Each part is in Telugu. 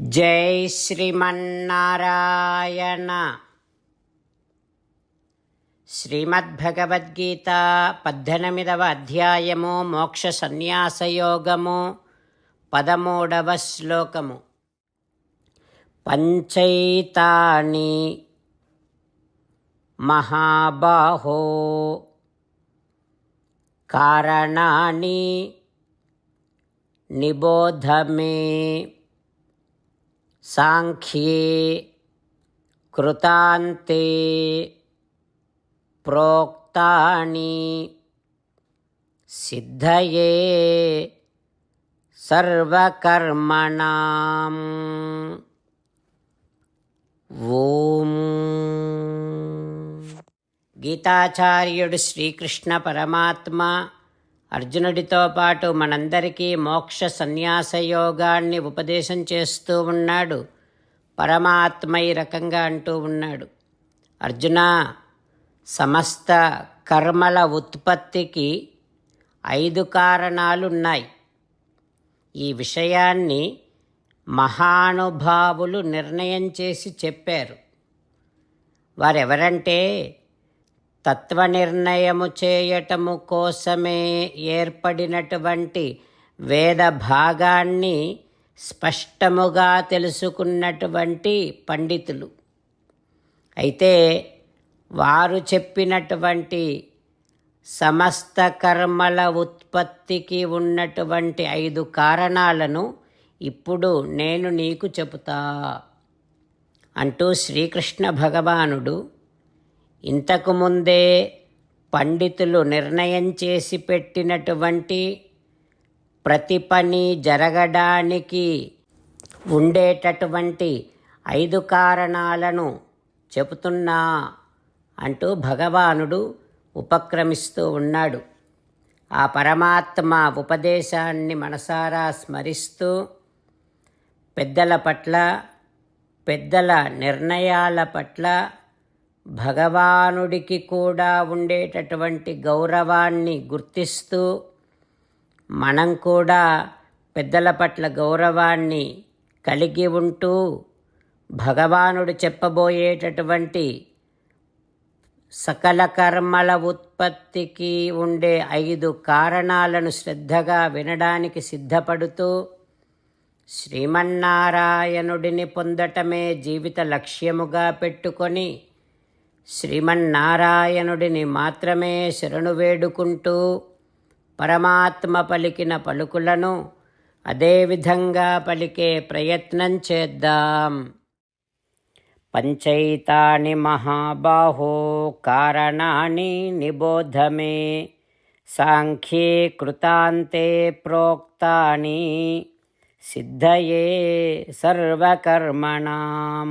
జై శ్రీమన్నారాయణ. శ్రీమద్భగవద్గీత పద్దెనిమిదవ అధ్యాయము మోక్ష సన్యాసయోగము పదమూడవ శ్లోకము. పంచైతాని మహాబాహో. కారణాని నిబోధమే సాంఖ్యే కృతాంతే ప్రోక్తాని సిద్ధయే సర్వకర్మణాం. ఓం. గీతాచార్యుడు శ్రీకృష్ణ పరమాత్మ అర్జునుడితో పాటు మనందరికీ మోక్ష సన్యాస యోగాన్ని ఉపదేశం చేస్తూ ఉన్నాడు. పరమాత్మ ఈ రకంగా అంటూ ఉన్నాడు. అర్జున సమస్త కర్మల ఉత్పత్తికి ఐదు కారణాలున్నాయి. ఈ విషయాన్ని మహానుభావులు నిర్ణయం చేసి చెప్పారు. వారెవరంటే తత్వ నిర్ణయము చేయటము కోసమే ఏర్పడినటువంటి వేద భాగాన్ని స్పష్టముగా తెలుసుకున్నటువంటి పండితులు. అయితే వారు చెప్పినటువంటి సమస్త కర్మల ఉత్పత్తికి ఉన్నటువంటి ఐదు కారణాలను ఇప్పుడు నేను నీకు చెబుతా. అంటూ శ్రీకృష్ణ భగవానుడు ఇంతకుముందే పండితులు నిర్ణయం చేసి పెట్టినటువంటి ప్రతి పని జరగడానికి ఉండేటటువంటి ఐదు కారణాలను చెబుతున్నా అంటూ భగవానుడు ఉపక్రమిస్తూ ఉన్నాడు. ఆ పరమాత్మ ఉపదేశాన్ని మనసారా స్మరిస్తూ పెద్దల పట్ల పెద్దల నిర్ణయాల పట్ల భగవానుడికి కూడా ఉండేటటువంటి గౌరవాన్ని గుర్తిస్తూ మనం కూడా పెద్దల పట్ల గౌరవాన్ని కలిగి ఉంటూ భగవానుడు చెప్పబోయేటటువంటి సకల కర్మల ఉత్పత్తికి ఉండే ఐదు కారణాలను శ్రద్ధగా వినడానికి సిద్ధపడుతూ శ్రీమన్నారాయణుడిని పొందటమే జీవిత లక్ష్యముగా పెట్టుకొని శ్రీమన్నారాయణుడిని మాత్రమే శరణు వేడుకుంటూ పరమాత్మ పలికిన పలుకులను అదేవిధంగా పలికే ప్రయత్నం చేద్దాం. పంచైతాని మహాబాహో కారణాన్ని నిబోధమే సాంఖ్యే కృతాంతే ప్రోక్తాని సిద్ధయే సర్వకర్మణాం.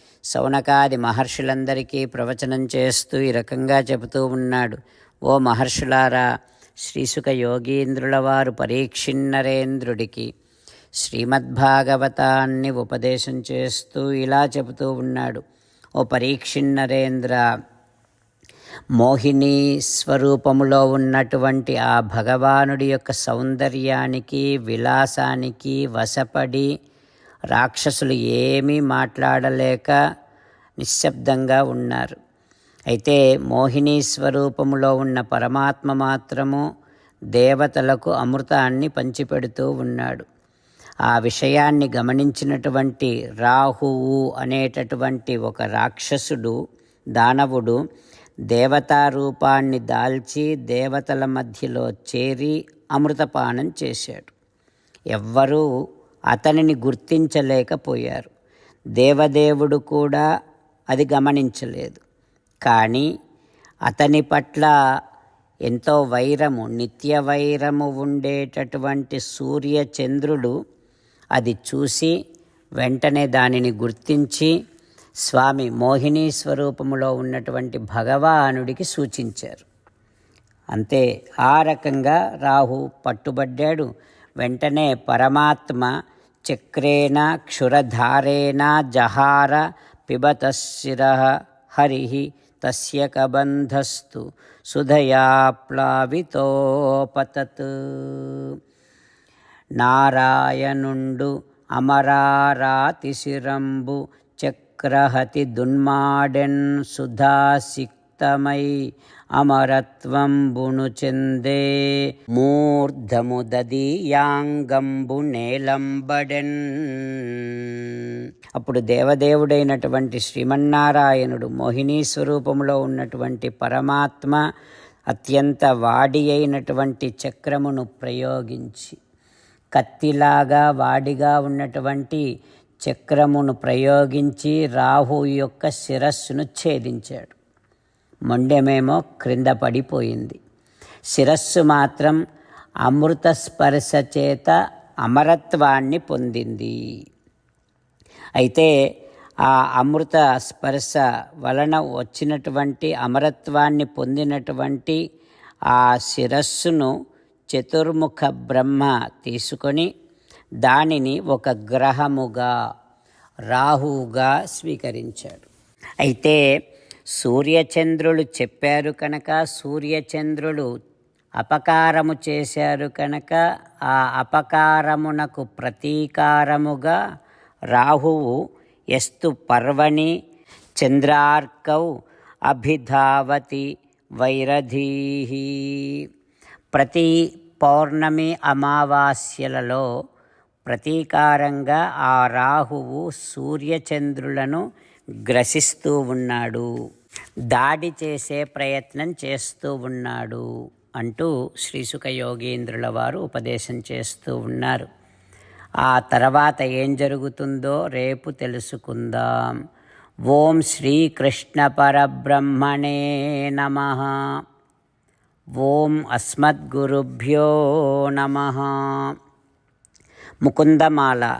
సౌనకాది మహర్షులందరికీ ప్రవచనం చేస్తూ ఈ రకంగా చెబుతూ ఉన్నాడు. ఓ మహర్షులారా శ్రీసుక యోగీంద్రుల వారు పరీక్షిన్నరేంద్రుడికి శ్రీమద్భాగవతాన్ని ఉపదేశం చేస్తూ ఇలా చెబుతూ ఉన్నాడు. ఓ పరీక్షిన్నరేంద్ర మోహిని స్వరూపములో ఉన్నటువంటి ఆ భగవానుడి యొక్క సౌందర్యానికి విలాసానికి వశపడి రాక్షసులు ఏమీ మాట్లాడలేక నిశ్శబ్దంగా ఉన్నారు. అయితే మోహిని స్వరూపములో ఉన్న పరమాత్మ మాత్రము దేవతలకు అమృతాన్ని పంచిపెడుతూ ఉన్నాడు. ఆ విషయాన్ని గమనించినటువంటి రాహువు అనేటటువంటి ఒక రాక్షసుడు దానవుడు దేవతారూపాన్ని దాల్చి దేవతల మధ్యలో చేరి అమృతపానం చేశాడు. ఎవ్వరూ అతనిని గుర్తించలేకపోయారు. దేవదేవుడు కూడా అది గమనించలేదు. కానీ అతని పట్ల ఎంతో వైరము నిత్య వైరము ఉండేటటువంటి సూర్య చంద్రుడు అది చూసి వెంటనే దానిని గుర్తించి స్వామి మోహిని స్వరూపములో ఉన్నటువంటి భగవానుడికి సూచించారు. అంతే ఆ రకంగా రాహు పట్టుబడ్డాడు. వెంటనే పరమాత్మ చక్రేణ క్షురధారేణ జహార పిబతశిర హరి తస్య కబంధస్తు సుధయా ప్లావితోపతత్. నారాయణుండు అమరారాతిశిరంబు చక్రహతి దున్మాడెన్ సుధాసిక్ తమై అమరత్వంబును చెందే. మూర్ధము దదీయాంగంబు నేలంబడెన్. అప్పుడు దేవదేవుడైనటువంటి శ్రీమన్నారాయణుడు మోహినీ స్వరూపంలో ఉన్నటువంటి పరమాత్మ అత్యంత వాడి అయినటువంటి చక్రమును ప్రయోగించి కత్తిలాగా వాడిగా ఉన్నటువంటి చక్రమును ప్రయోగించి రాహు యొక్క శిరస్సును ఛేదించాడు. మొండెమేమో క్రింద పడిపోయింది. శిరస్సు మాత్రం అమృత స్పర్శ చేత అమరత్వాన్ని పొందింది. అయితే ఆ అమృత స్పర్శ వలన వచ్చినటువంటి అమరత్వాన్ని పొందినటువంటి ఆ శిరస్సును చతుర్ముఖ బ్రహ్మ తీసుకొని దానిని ఒక గ్రహముగా రాహువుగా స్వీకరించాడు. అయితే సూర్యచంద్రులు చెప్పారు కనుక సూర్యచంద్రులు అపకారము చేశారు కనుక ఆ అపకారమునకు ప్రతీకారముగా రాహువు ఎస్తు పర్వణి చంద్రార్కౌ అభిధావతి వైరధీహి. ప్రతి పౌర్ణమి అమావాస్యలలో ప్రతీకారంగా ఆ రాహువు సూర్యచంద్రులను గ్రసిస్తూ ఉన్నాడు. దాడి చేసే ప్రయత్నం చేస్తూ ఉన్నాడు అంటూ శ్రీసుఖ యోగీంద్రుల వారు ఉపదేశం చేస్తూ ఉన్నారు. ఆ తర్వాత ఏం జరుగుతుందో రేపు తెలుసుకుందాం. ఓం శ్రీకృష్ణ పరబ్రహ్మణే నమ. ఓం అస్మద్గురుభ్యో నమ. ముకుందమాల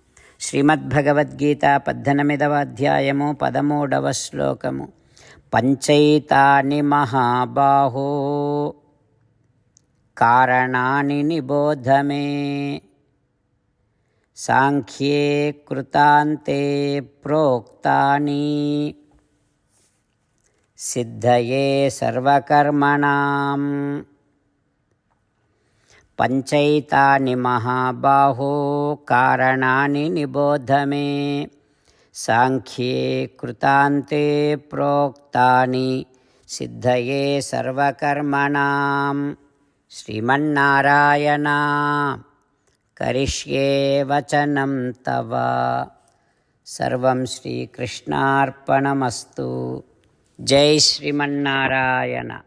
శ్రీమద్భగవద్గీత పద్దెనిమిదవ అధ్యాయము పదమూడవ శ్లోకము. పంచైతాని మహాబాహో. కారణాని నిబోధమే. సాంఖ్యే కృతాంతే ప్రోక్తాని. సిద్ధయే సర్వకర్మణాం. పంచైతాని మహాబాహో. కారణాని నిబోధ మే సాంఖ్యే కృతాంతే ప్రోక్తాని సిద్ధయే సర్వకర్మణాం. శ్రీమన్నారాయణ కరిష్యే వచనం తవ. సర్వం శ్రీకృష్ణార్పణమస్తు. జై శ్రీమన్నారాయణ.